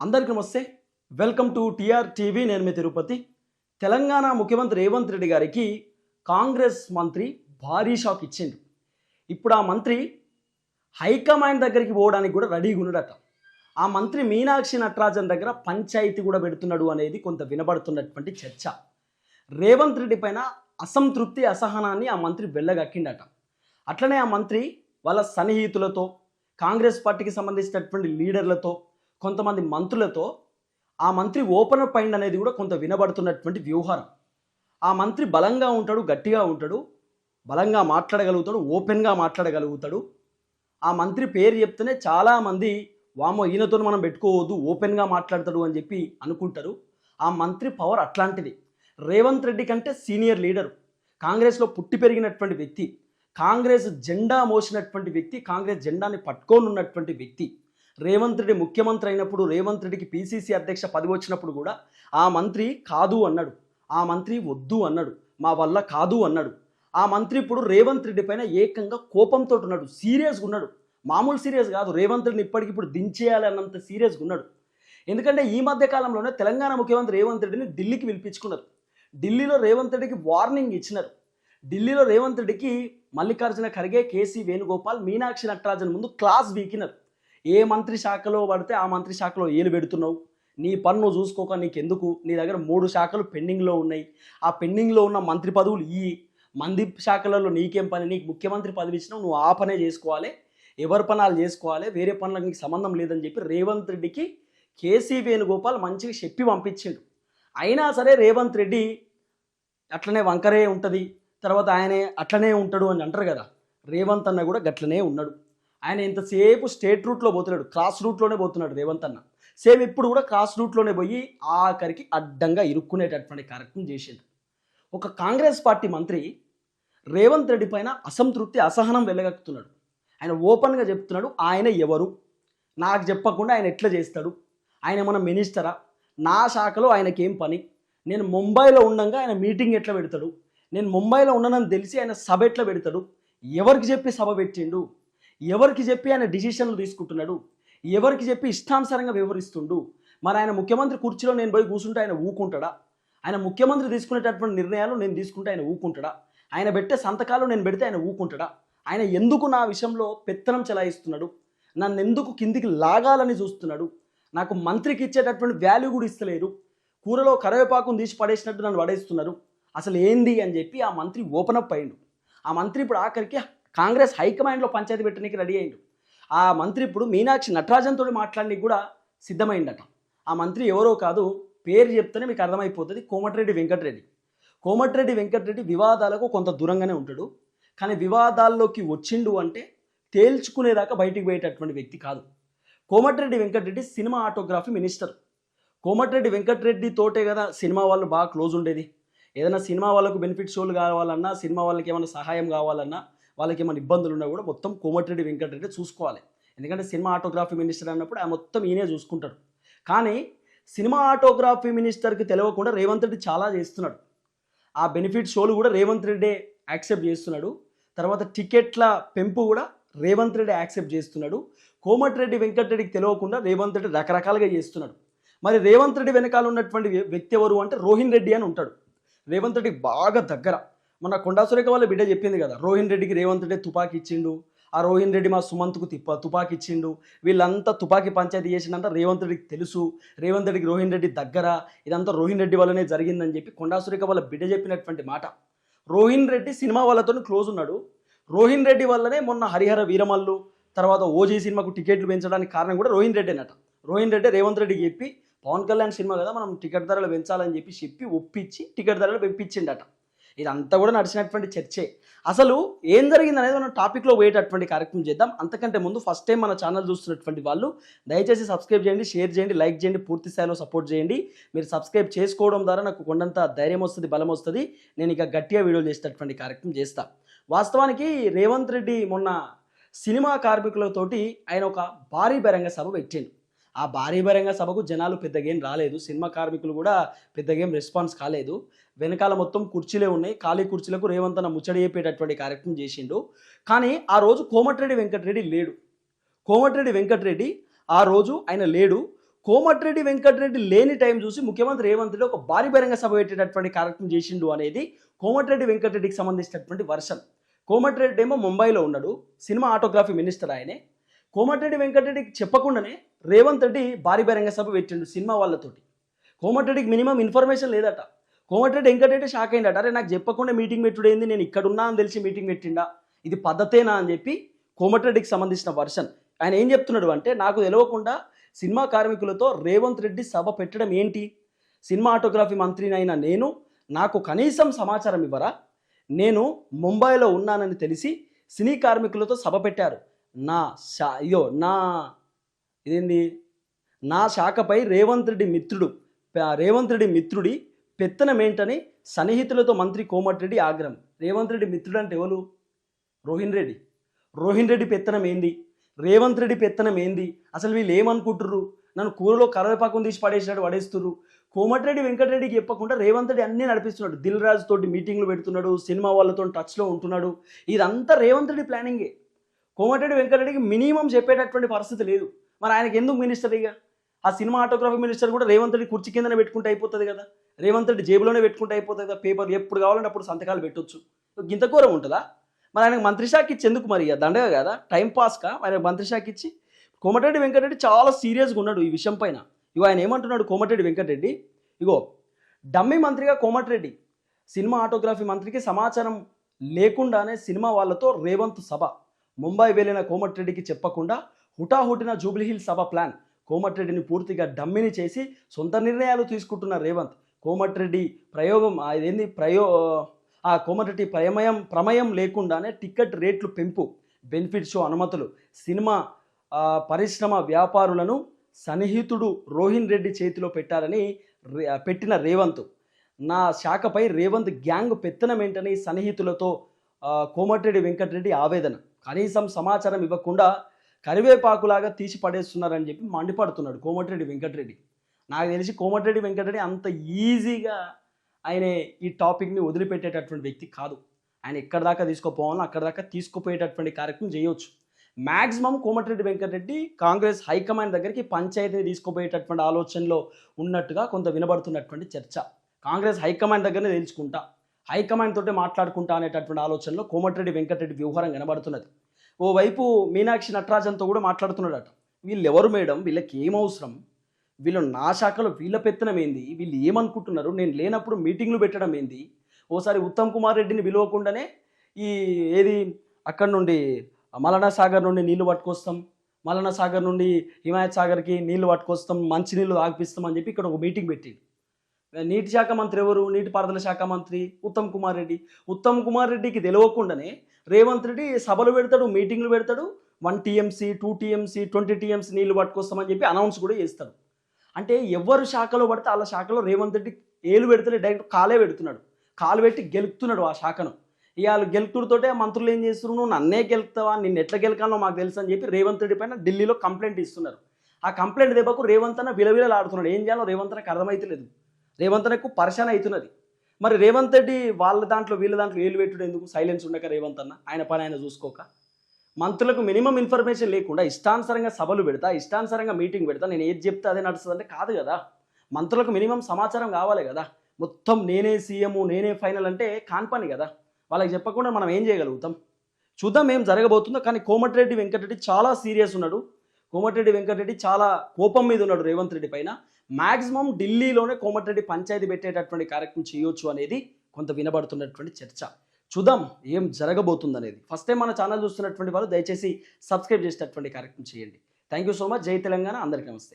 అందరికీ నమస్తే. Welcome to TR TV. నేను మీ తిరుపతి. తెలంగాణ ముఖ్యమంత్రి రేవంత్ రెడ్డి గారికి కాంగ్రెస్ మంత్రి భారీ షాక్ ఇచ్చిండు ఇప్పుడు ఆ మంత్రి హైకమాండ్ దగ్గరికి పోవడానికి కూడా రెడీగా ఉన్నాడట. ఆ మంత్రి మీనాక్షి నటరాజన్ దగ్గర పంచాయతీ కూడా పెడుతున్నాడు అనేది కొంత వినబడుతున్నటువంటి చర్చ. రేవంత్ రెడ్డి పైన అసంతృప్తి అసహనాన్ని ఆ మంత్రి వెళ్ళగక్కిండట అట్లనే ఆ మంత్రి వాళ్ళ సన్నిహితులతో కాంగ్రెస్ పార్టీకి సంబంధించినటువంటి లీడర్లతో కొంతమంది మంత్రులతో ఆ మంత్రి ఓపెన్ అప్ అయింది అనేది కూడా కొంత వినబడుతున్నటువంటి వ్యూహారం. ఆ మంత్రి బలంగా ఉంటాడు గట్టిగా ఉంటాడు బలంగా మాట్లాడగలుగుతాడు ఓపెన్గా మాట్లాడగలుగుతాడు. ఆ మంత్రి పేరు చెప్తేనే చాలామంది వామో ఈయనతో మనం పెట్టుకోవద్దు ఓపెన్గా మాట్లాడతాడు అని చెప్పి అనుకుంటారు. ఆ మంత్రి పవర్ అట్లాంటిది. రేవంత్ రెడ్డి కంటే సీనియర్ లీడరు. కాంగ్రెస్లో పుట్టి పెరిగినటువంటి వ్యక్తి. కాంగ్రెస్ జెండా మోసినటువంటి వ్యక్తి కాంగ్రెస్ జెండాని పట్టుకొని ఉన్నటువంటి వ్యక్తి. రేవంత్ రెడ్డి ముఖ్యమంత్రి అయినప్పుడు రేవంత్ రెడ్డికి పీసీసీ అధ్యక్ష పదవి వచ్చినప్పుడు కూడా ఆ మంత్రి కాదు అన్నాడు. ఆ మంత్రి వద్దు అన్నాడు. మా వల్ల కాదు అన్నాడు. ఆ మంత్రి ఇప్పుడు రేవంత్ రెడ్డి పైన ఏకంగా కోపంతో ఉన్నాడు. సీరియస్గా ఉన్నాడు. మామూలు సీరియస్ కాదు. రేవంత్ రెడ్డిని ఇప్పటికిప్పుడు దించేయాలి అన్నంత సీరియస్గా ఉన్నాడు. ఎందుకంటే ఈ మధ్య కాలంలోనే తెలంగాణ ముఖ్యమంత్రి రేవంత్ రెడ్డిని ఢిల్లీకి పిలిపించుకున్నారు. ఢిల్లీలో రేవంత్ రెడ్డికి వార్నింగ్ ఇచ్చినారు. ఢిల్లీలో రేవంత్ రెడ్డికి మల్లికార్జున ఖర్గే కేసీ వేణుగోపాల్ మీనాక్షి నటరాజన్ ముందు క్లాస్ వీకినారు. ఏ మంత్రి శాఖలో పడితే ఆ మంత్రి శాఖలో ఏలు పెడుతున్నావు? నీ పన్ను చూసుకోక చూసుకోక నీకెందుకు? నీ దగ్గర మూడు శాఖలు పెండింగ్లో ఉన్నాయి. ఆ పెండింగ్లో ఉన్న మంత్రి పదవులు ఈ. మంది శాఖలలో నీకేం పని? నీకు ముఖ్యమంత్రి పదవి ఇచ్చినావు నువ్వు ఆ పనే చేసుకోవాలి. ఎవరి పనాలు చేసుకోవాలి? వేరే పనులకు నీకు సంబంధం లేదని చెప్పి రేవంత్ రెడ్డికి కేసీ వేణుగోపాల్ మంచిగా చెప్పి పంపించిండు. అయినా సరే రేవంత్ రెడ్డి అట్లనే వంకరే ఉంటుంది. తర్వాత ఆయనే అట్లనే ఉంటాడు అని అంటారు కదా. రేవంత్ అన్న కూడా గట్లనే ఉన్నాడు. ఆయన ఇంతసేపు స్టేట్ రూట్లో పోతున్నాడు క్రాస్ రూట్లోనే పోతున్నాడు రేవంత్ అన్న. సేమ్ ఇప్పుడు కూడా క్రాస్ రూట్లోనే పోయి ఆఖరికి అడ్డంగా ఇరుక్కునేటటువంటి కార్యక్రమం చేసిండు. ఒక కాంగ్రెస్ పార్టీ మంత్రి రేవంత్ రెడ్డి పైన అసంతృప్తి అసహనం వెళ్ళగక్కుతున్నాడు ఆయన ఓపెన్గా చెప్తున్నాడు ఆయన ఎవరు? నాకు చెప్పకుండా ఆయన ఎట్లా చేస్తాడు? ఆయన మన మినిస్టరా? నా శాఖలో ఆయనకేం పని? నేను ముంబైలో ఉండగా ఆయన మీటింగ్ ఎట్లా పెడతాడు? నేను ముంబైలో ఉండనని తెలిసి ఆయన సభ ఎట్లా పెడతాడు? ఎవరికి చెప్పి సభ పెట్టిండు? ఎవరికి చెప్పి ఆయన డిసిషన్లు తీసుకుంటున్నాడు? ఎవరికి చెప్పి ఇష్టానుసారంగా వివరిస్తుండు? మరి ఆయన ముఖ్యమంత్రి కుర్చీలో నేను పోయి కూర్చుంటే ఆయన ఊకుంటాడా? ఆయన ముఖ్యమంత్రి తీసుకునేటటువంటి నిర్ణయాలు నేను తీసుకుంటే ఆయన ఊకుంటాడా? ఆయన పెట్టే సంతకాలు నేను పెడితే ఆయన ఊకుంటాడా? ఆయన ఎందుకు నా విషయంలో పెత్తనం చెలాయిస్తున్నాడు? నన్ను ఎందుకు కిందికి లాగాలని చూస్తున్నాడు? నాకు మంత్రికి ఇచ్చేటటువంటి వాల్యూ కూడా ఇస్తలేరు. కూరలో కరివేపాకును తీసి పడేసినట్టు నన్ను పడేస్తున్నారు. అసలు ఏంది అని చెప్పి ఆ మంత్రి ఓపెన్ అప్ అయిండు. ఆ మంత్రి ఇప్పుడు ఆఖరికి కాంగ్రెస్ హైకమాండ్లో పంచాయతీ పెట్టడానికి రెడీ అయిండు ఆ మంత్రి ఇప్పుడు మీనాక్షి నటరాజన్తో మాట్లాడడానికి కూడా సిద్ధమైందట ఆ మంత్రి ఎవరో కాదు పేరు చెప్తేనే మీకు అర్థమైపోతుంది కోమటిరెడ్డి వెంకటరెడ్డి. కోమటిరెడ్డి వెంకటరెడ్డి వివాదాలకు కొంత దూరంగానే ఉంటాడు. కానీ వివాదాల్లోకి వచ్చిండు అంటే తేల్చుకునేదాకా బయటికి పోయేటటువంటి వ్యక్తి కాదు. Komatireddy Venkatreddy cinematography minister. Komatireddy Venkatareddy తోటే కదా సినిమా వాళ్ళు బాగా క్లోజ్ ఉండేది. ఏదైనా సినిమా వాళ్ళకు బెనిఫిట్ షోలు కావాలన్నా సినిమా వాళ్ళకి ఏమైనా సహాయం కావాలన్నా వాళ్ళకి ఏమైనా ఇబ్బందులు ఉన్నా కూడా మొత్తం కోమటిరెడ్డి వెంకటరెడ్డి చూసుకోవాలి. ఎందుకంటే సినిమా ఆటోగ్రఫీ మినిస్టర్ అన్నప్పుడు ఆ మొత్తం ఈయనే చూసుకుంటాడు. కానీ సినిమా ఆటోగ్రఫీ మినిస్టర్కి తెలియకుండా రేవంత్ రెడ్డి చాలా చేస్తున్నాడు. ఆ బెనిఫిట్ షోలు కూడా రేవంత్ రెడ్డే యాక్సెప్ట్ చేస్తున్నాడు. తర్వాత టికెట్ల పెంపు కూడా రేవంత్ రెడ్డి యాక్సెప్ట్ చేస్తున్నాడు. కోమటిరెడ్డి వెంకటరెడ్డికి తెలియకుండా రేవంత్ రెడ్డి రకరకాలుగా చేస్తున్నాడు. మరి రేవంత్ రెడ్డి వెనకాల ఉన్నటువంటి వ్యక్తి ఎవరు అంటే రోహిన్ రెడ్డి అని ఉంటాడు. రేవంత్ రెడ్డికి బాగా దగ్గర. మన కొండా సురేఖ వాళ్ళ బిడ్డ చెప్పింది కదా రోహిన్ రెడ్డికి రేవంత్ రెడ్డి తుపాకీ ఇచ్చిండు ఆ రోహిన్ రెడ్డి మా సుమంత్కు తిప్ప తుపాకీ ఇచ్చిండు వీళ్ళంతా తుపాకీ పంచాయతీ చేసినంత రేవంత్ రెడ్డికి తెలుసు రేవంత్ రెడ్డికి రోహిన్ రెడ్డి దగ్గర ఇదంతా రోహిన్ రెడ్డి వల్లనే జరిగిందని చెప్పి కొండా సురేఖ వాళ్ళ బిడ్డ చెప్పినటువంటి మాట. రోహిన్ రెడ్డి సినిమా వాళ్ళతో క్లోజ్ ఉన్నాడు. రోహిన్ రెడ్డి వల్లనే మొన్న హరిహర వీరమల్లు తర్వాత ఓజీ సినిమాకు టికెట్లు పెంచడానికి కారణం కూడా రోహిన్ రెడ్డి అన్నట రోహిన్ రెడ్డి రేవంత్ రెడ్డికి చెప్పి పవన్ కళ్యాణ్ సినిమా కదా మనం టికెట్ ధరలు పెంచాలని చెప్పి చెప్పి ఒప్పించి టికెట్ ధరలు పెంపించిండట. ఇదంతా కూడా నడిచినటువంటి చర్చే. అసలు ఏం జరిగింది అనేది మనం టాపిక్లో పోయేటటువంటి కార్యక్రమం చేద్దాం. అంతకంటే ముందు ఫస్ట్ టైం మన ఛానల్ చూస్తున్నటువంటి వాళ్ళు దయచేసి సబ్స్క్రైబ్ చేయండి షేర్ చేయండి లైక్ చేయండి పూర్తి స్థాయిలో సపోర్ట్ చేయండి. మీరు సబ్స్క్రైబ్ చేసుకోవడం ద్వారా నాకు కొండంత ధైర్యం వస్తుంది బలం వస్తుంది. నేను ఇక గట్టిగా వీడియోలు చేసేటటువంటి కార్యక్రమం చేస్తా. వాస్తవానికి రేవంత్ రెడ్డి మొన్న సినిమా కార్మికులతోటి ఆయన ఒక భారీ బహిరంగ సభ పెట్టాను ఆ భారీ బహిరంగ సభకు జనాలు పెద్దగేం రాలేదు. సినిమా కార్మికులు కూడా పెద్దగేం రెస్పాన్స్ కాలేదు. వెనకాల మొత్తం కుర్చీలే ఉన్నాయి. ఖాళీ కుర్చీలకు రేవంత్ అన్న ముచ్చడి చెప్పేటటువంటి కార్యక్రమం చేసిండు. కానీ ఆ రోజు కోమటిరెడ్డి వెంకటరెడ్డి లేడు. కోమటిరెడ్డి వెంకటరెడ్డి ఆ రోజు ఆయన లేడు. కోమటిరెడ్డి వెంకటరెడ్డి లేని టైం చూసి ముఖ్యమంత్రి రేవంత్ రెడ్డి ఒక భారీ బహిరంగ సభ పెట్టేటటువంటి కార్యక్రమం చేసిండు అనేది కోమటిరెడ్డి వెంకటరెడ్డికి సంబంధించినటువంటి వర్షన్. కోమటిరెడ్డి ఏమో ముంబైలో ఉన్నాడు. సినిమా ఆటోగ్రఫీ మినిస్టర్ ఆయనే. కోమటిరెడ్డి వెంకటరెడ్డికి చెప్పకుండానే రేవంత్ రెడ్డి భారీ బహిరంగ సభ పెట్టిండు సినిమా వాళ్ళతోటి. కోమటిరెడ్డికి మినిమం ఇన్ఫర్మేషన్ లేదట. కోమటిరెడ్డి వెంకటరెడ్డి షాక్ అయిందట. అరే నాకు చెప్పకుండా మీటింగ్ పెట్టుడేంది? నేను ఇక్కడ ఉన్నా అని తెలిసి మీటింగ్ పెట్టిండా? ఇది పద్ధతేనా అని చెప్పి కోమటిరెడ్డికి సంబంధించిన వర్షన్. ఆయన ఏం చెప్తున్నాడు అంటే నాకు తెలియకుండా సినిమా కార్మికులతో రేవంత్ రెడ్డి సభ పెట్టడం ఏంటి? సినిమా ఆటోగ్రఫీ మంత్రినైన నేను నాకు కనీసం సమాచారం ఇవ్వరా? నేను ముంబైలో ఉన్నానని తెలిసి సినీ కార్మికులతో సభ పెట్టారు. నా శా అయ్యో నా ఇదేంది? నా శాఖపై రేవంత్ రెడ్డి మిత్రుడు రేవంత్ రెడ్డి మిత్రుడి పెత్తనం ఏంటని సన్నిహితులతో మంత్రి కోమటిరెడ్డి ఆగ్రహం. రేవంత్ రెడ్డి మిత్రుడు అంటే ఎవరు? రోహిన్ రెడ్డి. రోహిన్ రెడ్డి పెత్తనం ఏంది? రేవంత్ రెడ్డి పెత్తనం ఏంది? అసలు వీళ్ళు ఏమనుకుంటుర్రు? నన్ను కూరలో కరవేపాకం తీసి పడేసినట్టు పడేస్తున్నారు కోమటిరెడ్డి వెంకటరెడ్డికి చెప్పకుండా రేవంత్ రెడ్డి అన్నీ నడిపిస్తున్నాడు. దిల్ రాజు తోటి మీటింగ్లు పెడుతున్నాడు సినిమా వాళ్ళతో టచ్లో ఉంటున్నాడు. ఇదంతా రేవంత్ రెడ్డి ప్లానింగే కోమటిరెడ్డి వెంకటరెడ్డికి మినిమం చెప్పేటటువంటి పరిస్థితి లేదు. మరి ఆయనకి ఎందుకు మినిస్టర్ ఇక? ఆ సినిమా ఆటోగ్రఫీ మినిస్టర్ కూడా రేవంత్ రెడ్డి కుర్చీ కిందనే పెట్టుకుంటే అయిపోతుంది కదా. రేవంత్ రెడ్డి జేబులోనే పెట్టుకుంటే అయిపోతుంది కదా. పేపర్ ఎప్పుడు కావాలంటే అప్పుడు సంతకాలు పెట్టొచ్చు. గింత ఘోరం ఉంటుందా? మరి ఆయనకు మంత్రి శాఖ ఇచ్చి ఎందుకు మరి? దండగ దండగా కదా? టైం పాస్గా ఆయన మంత్రి శాఖ ఇచ్చి? కోమటిరెడ్డి వెంకటరెడ్డి చాలా సీరియస్గా ఉన్నాడు ఈ విషయం పైన. ఇగో ఆయన ఏమంటున్నాడు కోమటిరెడ్డి వెంకటరెడ్డి? ఇగో డమ్మి మంత్రిగా కోమటిరెడ్డి సినిమా ఆటోగ్రఫీ మంత్రికి సమాచారం లేకుండానే సినిమా వాళ్ళతో రేవంత్ సభ. ముంబై వెళ్ళిన కోమటిరెడ్డికి చెప్పకుండా హుటాహుటిన జూబ్లీహిల్ సభ ప్లాన్. కోమటిరెడ్డిని పూర్తిగా డమ్మిని చేసి సొంత నిర్ణయాలు తీసుకుంటున్న రేవంత్. కోమటిరెడ్డి ప్రయోగం అదేంది ఇదేంది? ప్రయో ఆ కోమటిరెడ్డి ప్రమయం ప్రమేయం లేకుండానే టికెట్ రేట్లు పెంపు. బెనిఫిట్ షో అనుమతులు. సినిమా పరిశ్రమ వ్యాపారులను సన్నిహితుడు రోహిన్ రెడ్డి చేతిలో పెట్టారని పెట్టిన రేవంత్. నా శాఖపై రేవంత్ గ్యాంగ్ పెత్తనం ఏంటని సన్నిహితులతో కోమటిరెడ్డి వెంకటరెడ్డి ఆవేదన. కనీసం సమాచారం ఇవ్వకుండా కరివేపాకులాగా తీసి పడేస్తున్నారని చెప్పి మండిపడుతున్నాడు కోమటిరెడ్డి వెంకటరెడ్డి. నాకు తెలిసి కోమటిరెడ్డి వెంకటరెడ్డి అంత ఈజీగా ఆయన ఈ టాపిక్ని వదిలిపెట్టేటటువంటి వ్యక్తి కాదు. ఆయన ఎక్కడిదాకా దాకా తీసుకుపోవాలో అక్కడ దాకా తీసుకుపోయేటటువంటి కార్యక్రమం చేయవచ్చు maximum Komatireddy Venkatreddy Congress high command దగ్గరికి పంచాయతీని తీసుకుపోయేటటువంటి ఆలోచనలో ఉన్నట్టుగా కొంత వినబడుతున్నటువంటి చర్చ. కాంగ్రెస్ హైకమాండ్ దగ్గరనే తెలుసుకుంటా. హైకమాండ్ తోటే మాట్లాడుకుంటా అనేటటువంటి ఆలోచనలో కోమటిరెడ్డి వెంకటరెడ్డి వ్యవహారం కనబడుతున్నది. ఓవైపు మీనాక్షి నటరాజన్తో కూడా మాట్లాడుతున్నాడట. వీళ్ళు ఎవరు మేడం? వీళ్ళకి ఏం అవసరం? వీళ్ళు నా శాఖలో వీళ్ళ పెత్తనం ఏంది? వీళ్ళు ఏమనుకుంటున్నారు? నేను లేనప్పుడు మీటింగ్లు పెట్టడం ఏంది? ఓసారి ఉత్తమ్ కుమార్ రెడ్డిని పిలవకుండానే ఈ ఏది అక్కడ నుండి మలనా సాగర్ నుండి నీళ్ళు పట్టుకొస్తాం మలనా సాగర్ నుండి హిమాయత్ సాగర్కి నీళ్ళు పట్టుకొస్తాం మంచి నీళ్ళు ఆగిపిస్తాం అని చెప్పి ఇక్కడ ఒక మీటింగ్ పెట్టింది నీటి శాఖ మంత్రి ఎవరు? నీటిపారుదల శాఖ మంత్రి ఉత్తమ్ కుమార్ రెడ్డి. ఉత్తమ్ కుమార్ రెడ్డికి తెలియకుండానే రేవంత్ రెడ్డి సభలు పెడతాడు మీటింగ్లు పెడతాడు. One TMC two TMC twenty TMC నీళ్ళు పట్టుకొస్తామని చెప్పి అనౌన్స్ కూడా చేస్తాడు. అంటే ఎవరు శాఖలో పడితే వాళ్ళ శాఖలో రేవంత్ రెడ్డి ఏలు పెడితే డైరెక్ట్ కాలే పెడుతున్నాడు. కాలు పెట్టి గెలుపుతున్నాడు ఆ శాఖను. ఇవాళ గెలుపుతుడితోటే మంత్రులు ఏం చేస్తున్నారు? నువ్వు నన్నే గెలుపుతావా? నిన్ను ఎట్లా గెలకాలో మాకు తెలుసు అని చెప్పి రేవంత్ రెడ్డి పైన ఢిల్లీలో కంప్లైంట్ ఇస్తున్నారు. ఆ కంప్లైంట్ దెబ్బకు రేవంత్ అన్న విలవిలలాడుతున్నాడు. ఏం చేయాలో రేవంత్ నాకు అర్థమైతే లేదు రేవంత్నకు పరిశాన అవుతున్నది. మరి రేవంత్ రెడ్డి వాళ్ళ దాంట్లో వీళ్ళ దాంట్లో ఏలు పెట్టుడు ఎందుకు? సైలెన్స్ ఉండక రేవంత్ అన్న ఆయన పని ఆయన చూసుకోక. మంత్రులకు మినిమం ఇన్ఫర్మేషన్ లేకుండా ఇష్టానుసారంగా సభలు పెడతా ఇష్టానుసారంగా మీటింగ్ పెడతా నేను ఏది చెప్తే అదే నడుస్తుందంటే కాదు కదా. మంత్రులకు మినిమం సమాచారం కావాలి కదా. మొత్తం నేనే సీఎం నేనే ఫైనల్ అంటే కాన్పని కదా. వాళ్ళకి చెప్పకుండా మనం ఏం చేయగలుగుతాం? చూద్దాం ఏం జరగబోతుందో కానీ కోమటిరెడ్డి వెంకటరెడ్డి చాలా సీరియస్ ఉన్నాడు. కోమటిరెడ్డి వెంకటరెడ్డి చాలా కోపం మీద ఉన్నాడు రేవంత్ రెడ్డి పైన. మాక్సిమం ఢిల్లీలోనే కోమటిరెడ్డి పంచాయతీ పెట్టేటటువంటి కార్యక్రమం చేయొచ్చు అనేది కొంత వినబడుతున్నటువంటి చర్చ. చూద్దాం ఏం జరగబోతుంది అనేది ఫస్ట్ టైం మన ఛానల్ చూస్తున్నటువంటి వాళ్ళు దయచేసి సబ్స్క్రైబ్ చేసేటటువంటి కార్యక్రమం చేయండి. థ్యాంక్ యూ సో మచ్ జై తెలంగాణ. అందరికీ నమస్తే.